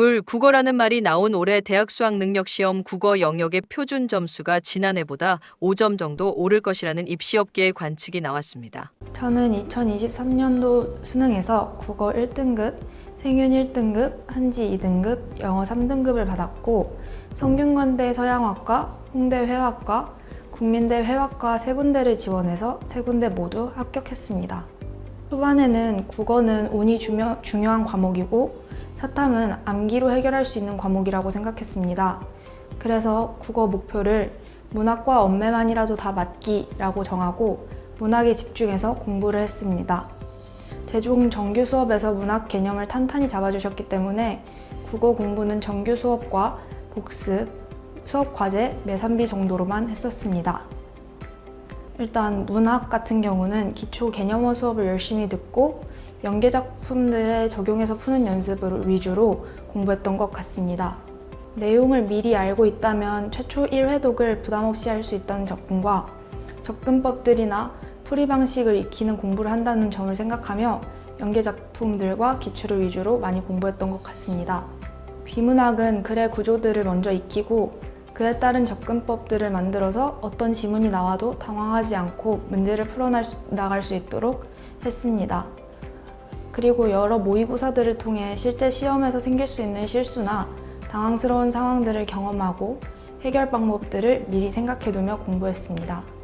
불 국어라는 말이 나온 올해 대학 수학 능력 시험 국어 영역의 표준 점수가 지난해보다 5점 정도 오를 것이라는 입시업계의 관측이 나왔습니다. 저는 2023년도 수능에서 국어 1등급, 생윤 1등급, 한지 2등급, 영어 3등급을 받았고 성균관대 서양학과, 홍대 회화과, 국민대 회화과 세 군데를 지원해서 세 군데 모두 합격했습니다. 초반에는 국어는 운이 중요, 중요한 과목이고 사탐은 암기로 해결할 수 있는 과목이라고 생각했습니다. 그래서 국어 목표를 문학과 언매만이라도 다 맞기라고 정하고 문학에 집중해서 공부를 했습니다. 제종 정규 수업에서 문학 개념을 탄탄히 잡아주셨기 때문에 국어 공부는 정규 수업과 복습, 수업 과제, 매산비 정도로만 했었습니다. 일단 문학 같은 경우는 기초 개념어 수업을 열심히 듣고 연계 작품들에 적용해서 푸는 연습을 위주로 공부했던 것 같습니다. 내용을 미리 알고 있다면 최초 1회독을 부담 없이 할 수 있다는 접근과 접근법들이나 풀이 방식을 익히는 공부를 한다는 점을 생각하며 연계 작품들과 기출을 위주로 많이 공부했던 것 같습니다. 비문학은 글의 구조들을 먼저 익히고 그에 따른 접근법들을 만들어서 어떤 지문이 나와도 당황하지 않고 문제를 풀어나갈 수 있도록 했습니다. 그리고 여러 모의고사들을 통해 실제 시험에서 생길 수 있는 실수나 당황스러운 상황들을 경험하고 해결 방법들을 미리 생각해두며 공부했습니다.